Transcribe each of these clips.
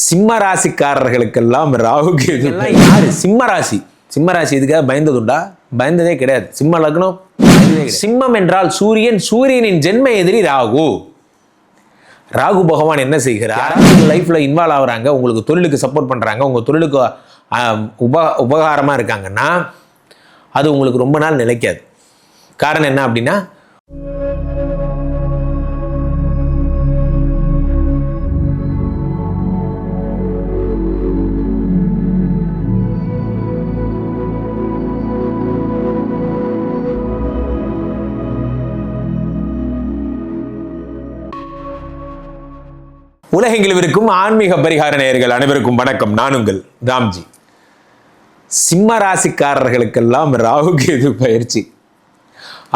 சிம்ம ராசிக்காரர்களுக்கெல்லாம் ராகு கேது. எல்லாம் யாரு? சிம்ம ராசி சிம்ம ராசி இதுக்காக பயந்ததுண்டா? பயந்ததே கிடையாது. சிம்ம லக்னம் பயந்ததே. சிம்மம் என்றால் சூரியன் சூரியனின் ஜென்ம எதிரி ராகு. ராகு பகவான் என்ன செய்கிறார்? லைஃப்ல இன்வால்வ் ஆகுறாங்க உங்களுக்கு தொழிலுக்கு சப்போர்ட் பண்றாங்க உங்க தொழிலுக்கு உப உபகாரமா இருக்காங்கன்னா அது உங்களுக்கு ரொம்ப நாள் நிலைக்காது. காரணம் என்ன அப்படின்னா உலகெங்கிலும் இருக்கும் ஆன்மீக பரிகார நேயர்கள் அனைவருக்கும் வணக்கம். நான் உங்கள் ராம்ஜி. சிம்ம ராசிக்காரர்களுக்கெல்லாம் ராகு கேது பயிற்சி.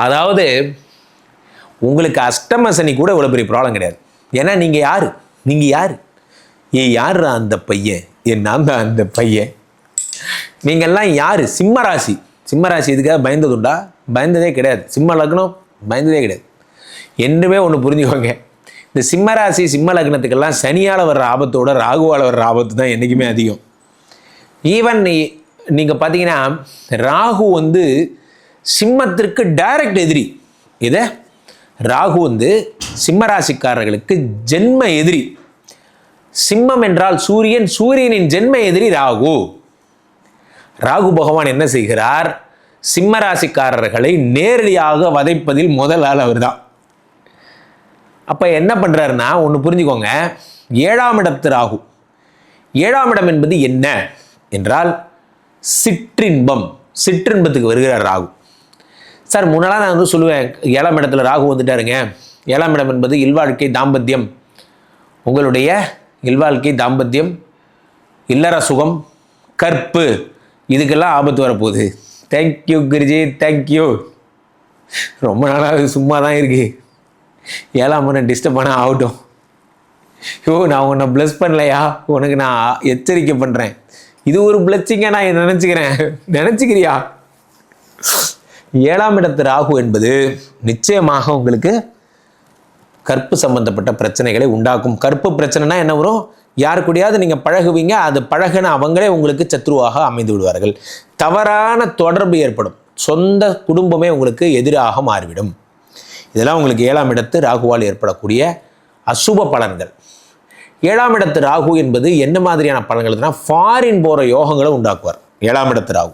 அதாவது உங்களுக்கு அஷ்டம சனி கூட இவ்வளோ பெரிய ப்ராப்ளம் கிடையாது. ஏன்னா நீங்கள் யார்? நீங்கள் யார்? ஏ யார் அந்த பையன்? என் நான் தான் அந்த பையன். நீங்கள்லாம் யார்? சிம்ம ராசி. சிம்ம ராசி இதுக்காக பயந்ததுண்டா பயந்ததே கிடையாது. சிம்ம லக்னம் பயந்ததே கிடையாது. என்றுமே ஒன்று புரிஞ்சுக்கோங்க. இந்த சிம்மராசி சிம்ம லக்னத்துக்கெல்லாம் சனியால் வர்ற ஆபத்தோட ராகுவால் வர்ற ஆபத்து தான் என்றைக்குமே அதிகம். ஈவன் நீங்கள் பார்த்தீங்கன்னா ராகு வந்து சிம்மத்திற்கு டைரக்ட் எதிரி. இதை ராகு வந்து சிம்மராசிக்காரர்களுக்கு ஜென்ம எதிரி. சிம்மம் என்றால் சூரியன் சூரியனின் ஜென்ம எதிரி ராகு. ராகு பகவான் என்ன செய்கிறார்? சிம்மராசிக்காரர்களை நேரடியாக வதைப்பதில் முதல் ஆள் அவர்தான். அப்போ என்ன பண்ணுறாருன்னா ஒன்று புரிஞ்சுக்கோங்க. ஏழாம் இடத்து ராகு. ஏழாம் இடம் என்பது என்ன? என்றால் சிற்றின்பம். சிற்றின்பத்துக்கு வருகிறார் ராகு. சார் முன்னெல்லாம் நான் வந்து சொல்லுவேன் ஏழாம் இடத்துல ராகு வந்துட்டாருங்க. ஏழாம் இடம் என்பது இல்வாழ்க்கை தாம்பத்தியம். உங்களுடைய இல்வாழ்க்கை தாம்பத்தியம் இல்லற சுகம் கற்பு இதுக்கெல்லாம் ஆபத்து வரப்போகுது. தேங்க்யூ குருஜி. தேங்க்யூ ரொம்ப நாளாக சும்மா தான் இருக்குது ஏழாம் முறை டிஸ்டர்ப் பண்ண ஆகட்டும். யோ நான் உன்னை ப்ளஸ் பண்ணலையா? உனக்கு நான் எச்சரிக்கை பண்ணுறேன் இது ஒரு பிளச்சிங்காக நான் நினச்சிக்கிறேன். நினச்சிக்கிறியா? ஏழாம் இடத்து ராகு என்பது நிச்சயமாக உங்களுக்கு கற்பு சம்பந்தப்பட்ட பிரச்சனைகளை உண்டாக்கும். கற்பு பிரச்சனைனா என்ன வரும்? யார் கூடயாவது நீங்கள் பழகுவீங்க அது பழகின அவங்களே உங்களுக்கு சத்ருவாக அமைந்து விடுவார்கள். தவறான தொடர்பு ஏற்படும். சொந்த குடும்பமே உங்களுக்கு எதிராக மாறிவிடும். இதெல்லாம் உங்களுக்கு ஏழாம் இடத்து ராகுவால் ஏற்படக்கூடிய அசுப பலன்கள். ஏழாம் இடத்து ராகு என்பது என்ன மாதிரியான பலன்கள்னா ஃபாரின் போகிற யோகங்களை உண்டாக்குவார். ஏழாம் இடத்து ராகு.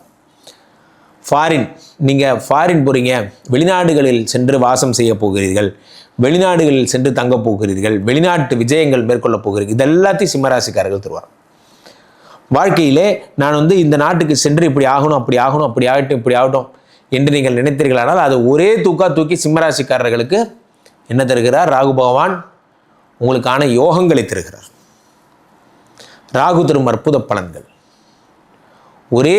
ஃபாரின் நீங்கள் ஃபாரின் போகிறீங்க வெளிநாடுகளில் சென்று வாசம் செய்ய போகிறீர்கள் வெளிநாடுகளில் சென்று தங்க போகிறீர்கள் வெளிநாட்டு விஜயங்கள் மேற்கொள்ள போகிறீர்கள் இது எல்லாத்தையும் சிம்மராசிக்காரர்கள் தருவார். வாழ்க்கையிலே நான் வந்து இந்த நாட்டுக்கு சென்று இப்படி ஆகணும் அப்படி ஆகணும் அப்படி ஆகட்டும் இப்படி ஆகட்டும் என்று நீங்கள் நினைத்தீர்களானால் அது ஒரே தூக்கா தூக்கி சிம்மராசிக்காரர்களுக்கு என்ன தருகிறார்? ராகு பகவான் உங்களுக்கான யோகங்களை தருகிறார். ராகு தரும் அற்புத பலன்கள். ஒரே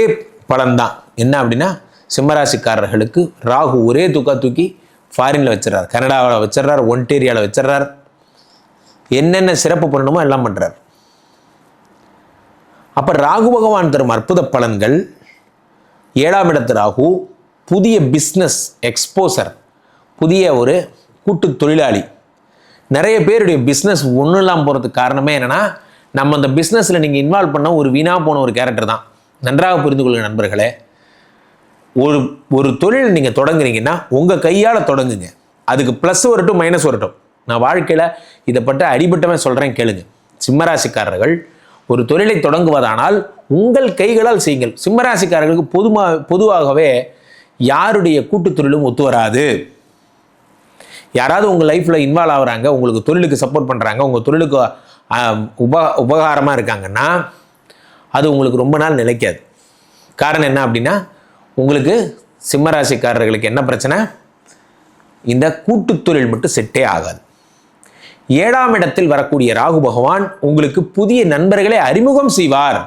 பலன்தான். என்ன அப்படின்னா சிம்மராசிக்காரர்களுக்கு ராகு ஒரே தூக்கா தூக்கி ஃபாரினில் வச்சிடறார். கனடாவில் வச்சிடறார் ஒன்டேரியாவில் வச்சிடறார். என்னென்ன சிறப்பு பண்ணணுமோ எல்லாம் பண்ணுறார் அப்போ ராகு பகவான் தரும் அற்புத பலன்கள் ஏழாம் இடத்து ராகு புதிய பிஸ்னஸ் எக்ஸ்போசர் புதிய ஒரு கூட்டு தொழிலாளி. நிறைய பேருடைய பிஸ்னஸ் ஒன்றும் இல்லாமல் போகிறதுக்கு காரணமே என்னென்னா நம்ம அந்த பிஸ்னஸில் நீங்கள் இன்வால்வ் பண்ண ஒரு வீணாக போன ஒரு கேரக்டர் தான். நன்றாக புரிந்து கொள்ளுங்க நண்பர்களே. ஒரு ஒரு தொழில் நீங்கள் தொடங்குறீங்கன்னா உங்கள் கையால் தொடங்குங்க. அதுக்கு ப்ளஸ் வரட்டும் மைனஸ் வரட்டும். நான் வாழ்க்கையில் இதை பற்றி அடிபட்டவன் சொல்கிறேன் கேளுங்க. சிம்மராசிக்காரர்கள் ஒரு தொழிலை தொடங்குவதானால் உங்கள் கைகளால் செய்யுங்கள். சிம்மராசிக்காரர்களுக்கு பொதுமா பொதுவாகவே யாருடைய கூட்டு தொழிலும் ஒத்து வராது. யாராவது உங்கள் லைஃப்பில் இன்வால்வ் ஆகுறாங்க உங்களுக்கு தொழிலுக்கு சப்போர்ட் பண்ணுறாங்க உங்கள் தொழிலுக்கு உப உபகாரமாக இருக்காங்கன்னா அது உங்களுக்கு ரொம்ப நாள் நிலைக்காது. காரணம் என்ன அப்படின்னா உங்களுக்கு சிம்மராசிக்காரர்களுக்கு என்ன பிரச்சனை? இந்த கூட்டு தொழில் மட்டும் செட்டே ஆகாது. ஏழாம் இடத்தில் வரக்கூடிய ராகு பகவான் உங்களுக்கு புதிய நண்பர்களை அறிமுகம் செய்வார்.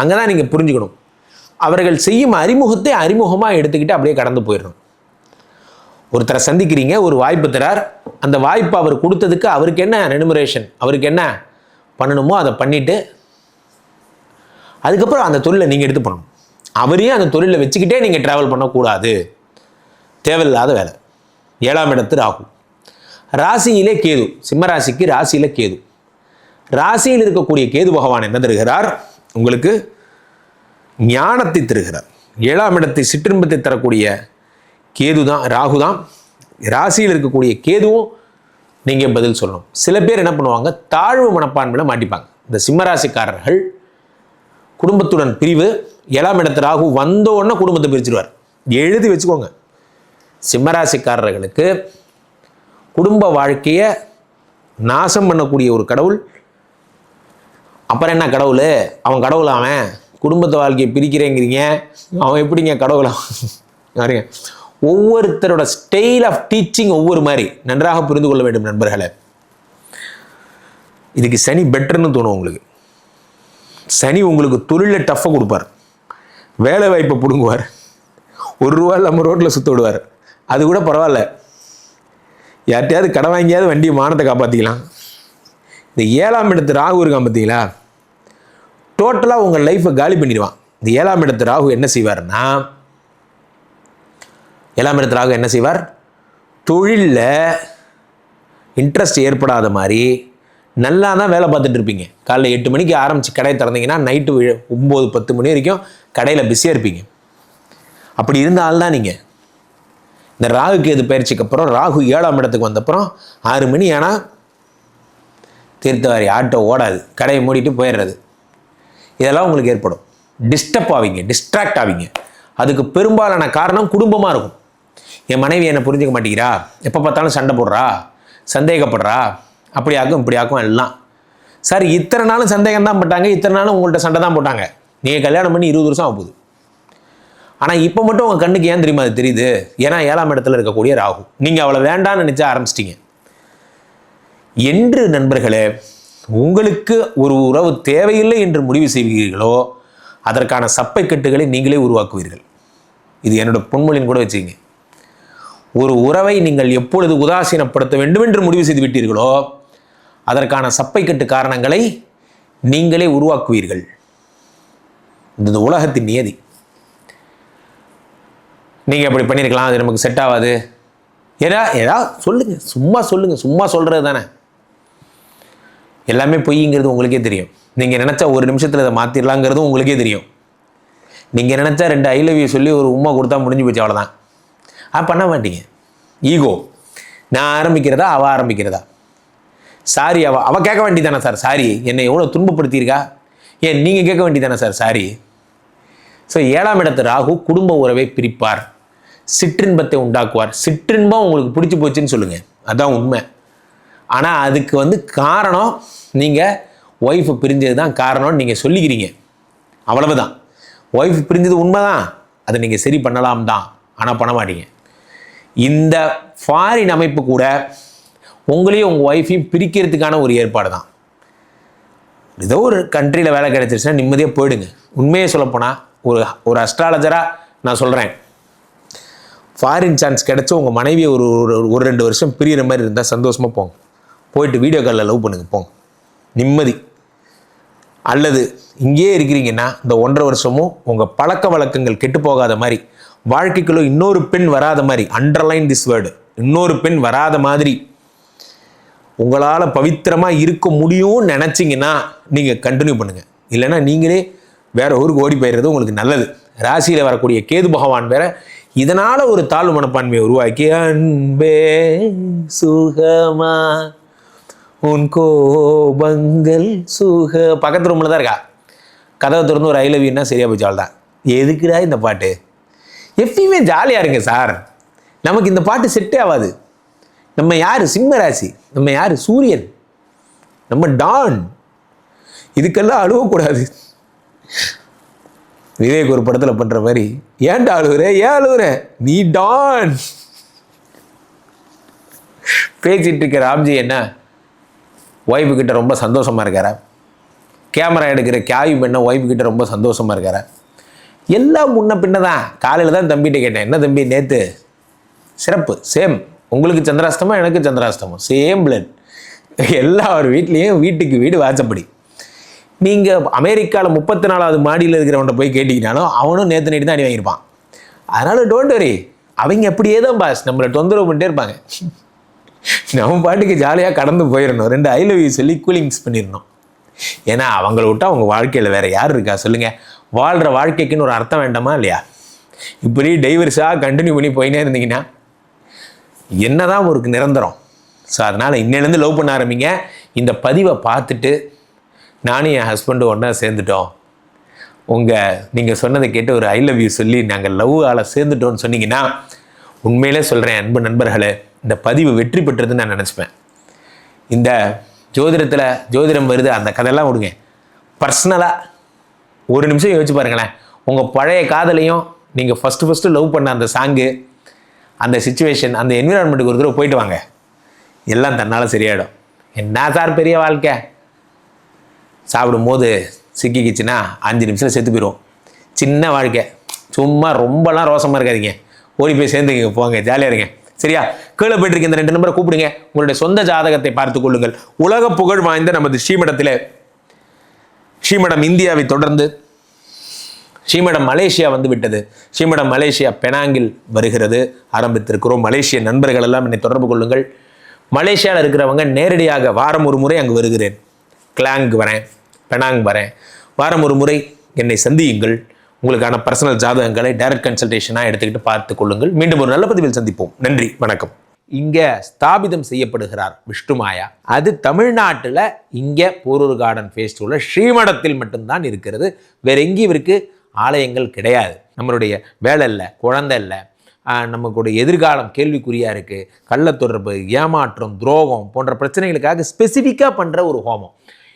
அங்கே தான் நீங்கள் புரிஞ்சுக்கணும். அவர்கள் செய்யும் அறிமுகத்தை அறிமுகமாக எடுத்துக்கிட்டு அப்படியே கடந்து போயிடணும். ஒருத்தரை சந்திக்கிறீங்க ஒரு வாய்ப்பு தரார். அந்த வாய்ப்பு அவர் கொடுத்ததுக்கு அவருக்கு என்ன ரெனுமரேஷன் அவருக்கு என்ன பண்ணணுமோ அதை பண்ணிவிட்டு அதுக்கப்புறம் அந்த தொழிலை நீங்கள் எடுத்து பண்ணணும். அவரையும் அந்த தொழிலை வச்சுக்கிட்டே நீங்கள் ட்ராவல் பண்ணக்கூடாது. தேவையில்லாத வேலை. ஏழாம் இடத்து ராகு. ராசியிலே கேது. சிம்மராசிக்கு ராசியில் ராசியில கேது. ராசியில் இருக்கக்கூடிய கேது பகவான் என்ன தருகிறார்? உங்களுக்கு ஞானத்தை தருகிறார். ஏழாம் இடத்தை சிற்றின்பத்தை தரக்கூடிய கேது தான் ராகு தான் ராசியில் இருக்கக்கூடிய கேதுவும் நீங்கள் பதில் சொல்லணும். சில பேர் என்ன பண்ணுவாங்க? தாழ்வு மனப்பான்மையில் மாட்டிப்பாங்க. இந்த சிம்மராசிக்காரர்கள் குடும்பத்துடன் பிரிவு ஏழாம் இடத்து ராகு வந்தோடனே குடும்பத்தை பிரிச்சிருவார். எழுதி வச்சுக்கோங்க. சிம்மராசிக்காரர்களுக்கு குடும்ப வாழ்க்கையை நாசம் பண்ணக்கூடிய ஒரு கடவுள். அப்புறம் என்ன கடவுள்? அவன் கடவுள் அவன். குடும்பத்தை வாழ்க்கையை பிரிக்கிறேங்கிறீங்க. அவன் எப்படிங்க கடவுளா? ஒவ்வொருத்தரோட ஸ்டைல் ஆஃப் டீச்சிங் ஒவ்வொரு மாதிரி நன்றாக புரிந்து கொள்ள வேண்டும் நண்பர்களே. இதுக்கு சனி பெட்டர்னு தோணும் உங்களுக்கு. சனி உங்களுக்கு தொழிலில் டஃப்பாக கொடுப்பார். வேலை வாய்ப்பை பிடுங்குவார். ஒரு ரூபா நம்ம ரோட்டில் சுற்ற விடுவார். அது கூட பரவாயில்ல. யார்கிட்டையாவது கடன் வாங்கியாவது வண்டி மானத்தை காப்பாற்றிக்கலாம் இந்த ஏழாம் இடத்து ராகு இருக்கான் பார்த்தீங்களா டோட்டலாக உங்கள் லைஃப்பை காலி பண்ணிடுவான். இந்த ஏழாம் இடத்து ராகு என்ன செய்வார்னா ஏழாம் இடத்து ராகு என்ன செய்வார்? தொழிலில் இன்ட்ரெஸ்ட் ஏற்படாத மாதிரி நல்லா தான் வேலை பார்த்துட்டு இருப்பீங்க. காலைல எட்டு மணிக்கு ஆரம்பித்து கடை திறந்தீங்கன்னா நைட்டு ஒம்பது பத்து மணி வரைக்கும் கடையில் பிஸியாக இருப்பீங்க. அப்படி இருந்த ஆள் தான் நீங்கள் இந்த ராகு கேது பயிற்சிக்கு அப்புறம் ராகு ஏழாம் இடத்துக்கு வந்தப்புறம் ஆறு மணி ஆனால் தீர்த்தவாரி ஆட்டோ ஓடாது. கடையை மூடிட்டு போயிடுறது. இதெல்லாம் உங்களுக்கு ஏற்படும். டிஸ்டர்ப் ஆவீங்க டிஸ்ட்ராக்ட் ஆவீங்க. அதுக்கு பெரும்பாலான காரணம் குடும்பமாக இருக்கும். என் மனைவி என்னை புரிஞ்சுக்க மாட்டேங்கிறா. எப்போ பார்த்தாலும் சண்டை போடுறா. சந்தேகப்படுறா. அப்படி ஆக்கும் இப்படி ஆக்கும் எல்லாம். சார் இத்தனை நாளும் சந்தேகம் தான் போட்டாங்க. இத்தனை நாளும் உங்கள்கிட்ட சண்டை தான் போட்டாங்க. நீங்கள் கல்யாணம் பண்ணி இருபது வருஷம் ஆகுது ஆனால் இப்போ மட்டும் உங்கள் கண்ணுக்கு ஏன் தெரியுமா அது தெரியுது? ஏன்னா ஏழாம் இடத்துல இருக்கக்கூடிய ராகு. நீங்கள் அவளை வேண்டாம்னு நினச்ச ஆரம்பிச்சிட்டிங்க. என்று நண்பர்களே உங்களுக்கு ஒரு உறவு தேவையில்லை என்று முடிவு செய்வீர்களோ அதற்கான சப்பை கட்டுகளை நீங்களே உருவாக்குவீர்கள். இது என்னோட பொன்மொழின்னு கூட வச்சுங்க ஒரு உறவை நீங்கள் எப்பொழுது உதாசீனப்படுத்த வேண்டும் என்று முடிவு செய்து விட்டீர்களோ அதற்கான சப்பைக்கட்டு காரணங்களை நீங்களே உருவாக்குவீர்கள். இந்த உலகத்தின் நியதி. நீங்கள் அப்படி பண்ணியிருக்கலாம் அது நமக்கு செட் ஆகாது. ஏதா ஏதாவது சொல்லுங்கள் சும்மா சொல்லுங்கள் சும்மா சொல்கிறது தானே எல்லாமே பொய்ங்கிறது உங்களுக்கே தெரியும். நீங்கள் நினச்சா ஒரு நிமிஷத்தில் இதை மாற்றிடலாங்கிறதும் உங்களுக்கே தெரியும். நீங்கள் நினச்சா ரெண்டு ஐ லவ் யூ சொல்லி ஒரு உமா கொடுத்தா முடிஞ்சு போச்சு அவ்வளோதான் ஆ பண்ண மாட்டீங்க. ஈகோ நான் ஆரம்பிக்கிறதா அவள் ஆரம்பிக்கிறதா? சாரி அவள் அவள் கேட்க வேண்டியதானே சார் சாரி என்னை எவ்வளோ துன்பப்படுத்தியிருக்கா? ஏன் நீங்கள் கேட்க வேண்டியதானே சார் சாரி ஸோ ஏழாம் இடத்து ராகு குடும்ப உறவை பிரிப்பார். சிற்றின்பத்தை உண்டாக்குவார். சிற்றின்பம் உங்களுக்கு பிடிச்சி போச்சுன்னு சொல்லுங்கள் அதான் உண்மை. ஆனால் அதுக்கு வந்து காரணம் நீங்கள் ஒய்ஃபு பிரிஞ்சது தான் காரணம்னு நீங்கள் சொல்லிக்கிறீங்க. அவ்வளவுதான். ஒய்ஃப் பிரிஞ்சது உண்மை தான் அதை நீங்கள் சரி பண்ணலாம் தான். ஆனால் பண்ண மாட்டீங்க. இந்த ஃபாரின் அமைப்பு கூட உங்களையும் உங்கள் ஒய்ஃபையும் பிரிக்கிறதுக்கான ஒரு ஏற்பாடு தான். ஏதோ ஒரு கண்ட்ரியில் வேலை கிடைச்சிருச்சுன்னா நிம்மதியாக போயிடுங்க. உண்மையை சொல்லப்போனால் ஒரு ஒரு அஸ்ட்ராலஜராக நான் சொல்கிறேன் ஃபாரின் சான்ஸ் கிடச்சி உங்கள் மனைவியை ஒரு ஒரு- ஒரு ரெண்டு வருஷம் பிரியிற மாதிரி இருந்தால் சந்தோஷமாக போங்க. போயிட்டு வீடியோ காலில் லவ் பண்ணுங்க போங்க. நிம்மதி. அல்லது இங்கேயே இருக்கிறீங்கன்னா இந்த ஒன்றரை வருஷமும் உங்கள் பழக்க வழக்கங்கள் கெட்டு போகாத மாதிரி வாழ்க்கைக்குள்ள இன்னொரு பெண் வராத மாதிரி அண்டர்லைன் திஸ் வேர்டு இன்னொரு பெண் வராத மாதிரி உங்களால் பவித்திரமாக இருக்க முடியும்னு நினச்சிங்கன்னா நீங்கள் கண்டினியூ பண்ணுங்கள் இல்லைன்னா நீங்களே வேற ஊருக்கு ஓடி போயிடுறது உங்களுக்கு நல்லது. ராசியில் வரக்கூடிய கேது பகவான் வேற இதனால் ஒரு தாழ்வு மனப்பான்மையை உருவாக்கி அன்பே சுகமா. உன் கோபங்கள் சுக பக்கத்து ரூமில் தான் இருக்கா? கதவை திறந்து ஒரு ஐலவின்னா சரியாக போச்சு தான் எதுக்குடா இந்த பாட்டு? எப்பயுமே ஜாலியாக இருங்க சார் நமக்கு இந்த பாட்டு செட்டே ஆகாது. நம்ம யார்? சிம்ம ராசி நம்ம யார்? சூரியன். நம்ம டான் இதுக்கெல்லாம் அழுவக்கூடாது விவேக் ஒரு படத்தில் பண்ணுற மாதிரி ஏன்டா அழுகுற? ஏன் அழுகுற? நீ டான் பேசிட்டு இருக்க ராம்ஜி என்ன? ஒய்ஃபு கிட்ட ரொம்ப சந்தோஷமா இருக்கார்? கேமரா எடுக்கிற கேவி பெண்ணை ஒய்ஃபு கிட்ட ரொம்ப சந்தோஷமா இருக்கார்? எல்லாம் முன்ன பின்ன தான் காலையில் தான் தம்பிகிட்ட கேட்டேன் என்ன தம்பி நேற்று சிறப்பு சேம் உங்களுக்கு சந்திராஷ்டமம் எனக்கு சந்திராஷ்டமம் சேம் பிளட் எல்லார் வீட்லேயும் வீட்டுக்கு வீடு வாசப்படி. நீங்கள் அமெரிக்காவில் முப்பத்தி நாலாவது மாடியில் இருக்கிறவன்ட்ட போய் கேட்டிங்கனாலும் அவனும் நேற்று நைட்டு தான் அடி வாங்கியிருப்பான். அதனால் டோன்ட் வரி அவங்க அப்படியே தான் பாஸ் நம்மளை தொந்தரவு பண்ணிட்டே இருப்பாங்க. நம்ம பாட்டுக்கு ஜாலியாக கடந்து போயிடணும் ரெண்டு ஐ லவ் யூ சொல்லி கூலிங்ஸ் பண்ணிடணும் ஏன்னா அவங்கள விட்டு அவங்க வாழ்க்கையில் வேறு யார் இருக்கா? சொல்லுங்கள் வாழ்கிற வாழ்க்கைக்குன்னு ஒரு அர்த்தம் வேண்டாமா இல்லையா? இப்படி டைவர்ஸாக கண்டினியூ பண்ணி போயினே இருந்தீங்கன்னா என்ன தான் ஒரு நிரந்தரம். ஸோ அதனால் இன்னிலேருந்து லவ் பண்ண ஆரம்பிங்க. இந்த பதிவை பார்த்துட்டு நானும் என் ஹஸ்பண்டும் ஒன்றா சேர்ந்துட்டோம். உங்கள் நீங்கள் சொன்னதை கேட்டு ஒரு ஐ லவ் யூ சொல்லி நாங்கள் லவ் ஆளை சேர்ந்துட்டோம்னு சொன்னீங்கன்னா உண்மையிலே சொல்கிறேன் அன்பு நண்பர்களே இந்த பதிவு வெற்றி பெற்றதுன்னு நான் நினச்சிப்பேன். இந்த ஜோதிடத்தில் ஜோதிடம் வருது அந்த கதையெல்லாம் விடுங்க. பர்சனலாக ஒரு நிமிஷம் யோசிச்சு பாருங்களேன். உங்கள் பழைய காதலையும் நீங்கள் ஃபஸ்ட்டு ஃபஸ்ட்டு லவ் பண்ண அந்த சாங்கு அந்த சுச்சுவேஷன் அந்த என்விரான்மெண்ட்டுக்கு ஒரு தடவை போயிட்டு வாங்க. எல்லாம் தன்னால் சரியாயிடும். என்ன சார் பெரிய வாழ்க்கை? சாப்பிடும்போது சிக்கிக்கிச்சுன்னா அஞ்சு நிமிஷத்தில் செத்து போயிடுவோம் சின்ன வாழ்க்கை. சும்மா ரொம்பலாம் ரோசமாக இருக்காதீங்க. ஓடி போய் சேர்ந்துங்க போங்க ஜாலியாக இருங்க. சரியா? கீழே போயிட்டு இருக்க இந்த ரெண்டு நம்பரை கூப்பிடுங்க. உங்களுடைய சொந்த ஜாதகத்தை பார்த்துக் கொள்ளுங்கள். உலக புகழ் வாய்ந்த நமது ஸ்ரீமடத்தில் ஸ்ரீமடம் இந்தியாவை தொடர்ந்து ஸ்ரீமடம் மலேசியா வந்து விட்டது. ஸ்ரீமடம் மலேசியா பெனாங்கில் வருகிறது. ஆரம்பித்திருக்கிறோம். மலேசிய நண்பர்கள் எல்லாம் என்னை தொடர்பு கொள்ளுங்கள். மலேசியாவில் இருக்கிறவங்க நேரடியாக வாரம் ஒரு முறை அங்கு வருகிறேன். கிளாங் வரேன். பெனாங் வரேன். வாரம் ஒரு முறை என்னை சந்தியுங்கள். உங்களுக்கான பர்சனல் ஜாதகங்களை டைரக்ட் கன்சல்டேஷனாக எடுத்துக்கிட்டு பார்த்து கொள்ளுங்கள். மீண்டும் ஒரு நல்ல பதிவில் சந்திப்போம். நன்றி வணக்கம். இங்கே ஸ்தாபிதம் செய்யப்படுகிறார் விஷ்ணுமாயா அது தமிழ்நாட்டில் இங்கே போரூர் கார்டன் ஃபேஸ்டிவலில் ஸ்ரீமடத்தில் மட்டும்தான் இருக்கிறது. வேற எங்கேயும் இவருக்கு ஆலயங்கள் கிடையாது. நம்மளுடைய வேலை இல்லை குழந்தை இல்லை. நமக்குடைய எதிர்காலம் கேள்விக்குறியாக இருக்குது கள்ளத்தொடர்பு ஏமாற்றம் துரோகம் போன்ற பிரச்சனைகளுக்காக ஸ்பெசிஃபிக்காக பண்ணுற ஒரு ஹோமம்.